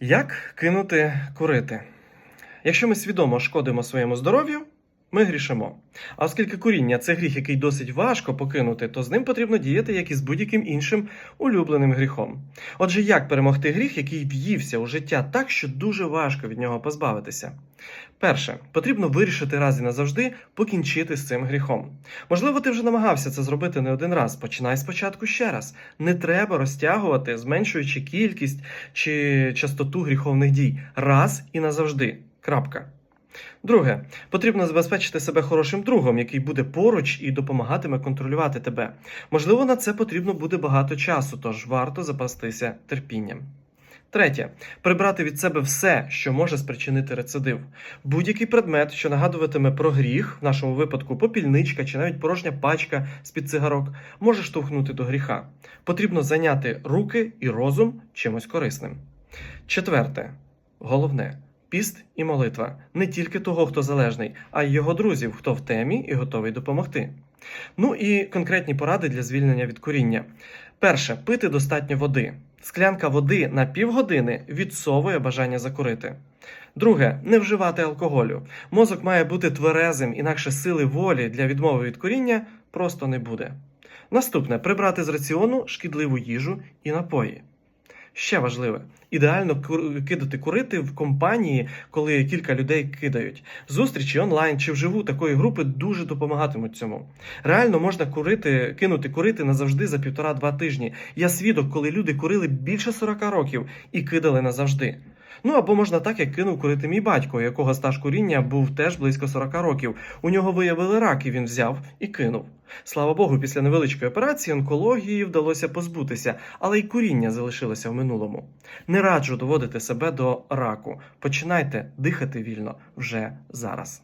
Як кинути курити? Якщо ми свідомо шкодимо своєму здоров'ю, ми грішимо. А оскільки куріння це гріх, який досить важко покинути, то з ним потрібно діяти як і з будь-яким іншим улюбленим гріхом. Отже, як перемогти гріх, який в'ївся у життя так, що дуже важко від нього позбавитися? Перше, потрібно вирішити раз і назавжди покінчити з цим гріхом. Можливо, ти вже намагався це зробити не один раз. Починай спочатку ще раз. Не треба розтягувати, зменшуючи кількість чи частоту гріховних дій. Раз і назавжди. Крапка. Друге, потрібно забезпечити себе хорошим другом, який буде поруч і допомагатиме контролювати тебе. Можливо, на це потрібно буде багато часу, тож варто запастися терпінням. Третє прибрати від себе все, що може спричинити рецидив. Будь-який предмет, що нагадуватиме про гріх, в нашому випадку попільничка чи навіть порожня пачка з-під цигарок, може штовхнути до гріха. Потрібно зайняти руки і розум чимось корисним. Четверте, головне. Піст і молитва не тільки того, хто залежний, а й його друзів, хто в темі і готовий допомогти. Ну і конкретні поради для звільнення від куріння. Перше, пити достатньо води. Склянка води на півгодини відсовує бажання закурити. Друге, не вживати алкоголю. Мозок має бути тверезим, інакше сили волі для відмови від куріння просто не буде. Наступне прибрати з раціону шкідливу їжу і напої. Ще важливе, ідеально кидати курити в компанії, коли кілька людей кидають. Зустрічі онлайн чи вживу такої групи дуже допомагатимуть цьому. Реально можна курити, кинути курити назавжди за півтора-два тижні. Я свідок, коли люди курили більше 40 років і кидали назавжди. Ну або можна так, як кинув курити мій батько, якого стаж куріння був теж близько 40 років. У нього виявили рак, і він взяв і кинув. Слава Богу, після невеличкої операції онкології вдалося позбутися, але й куріння залишилося в минулому. Не раджу доводити себе до раку. Починайте дихати вільно вже зараз.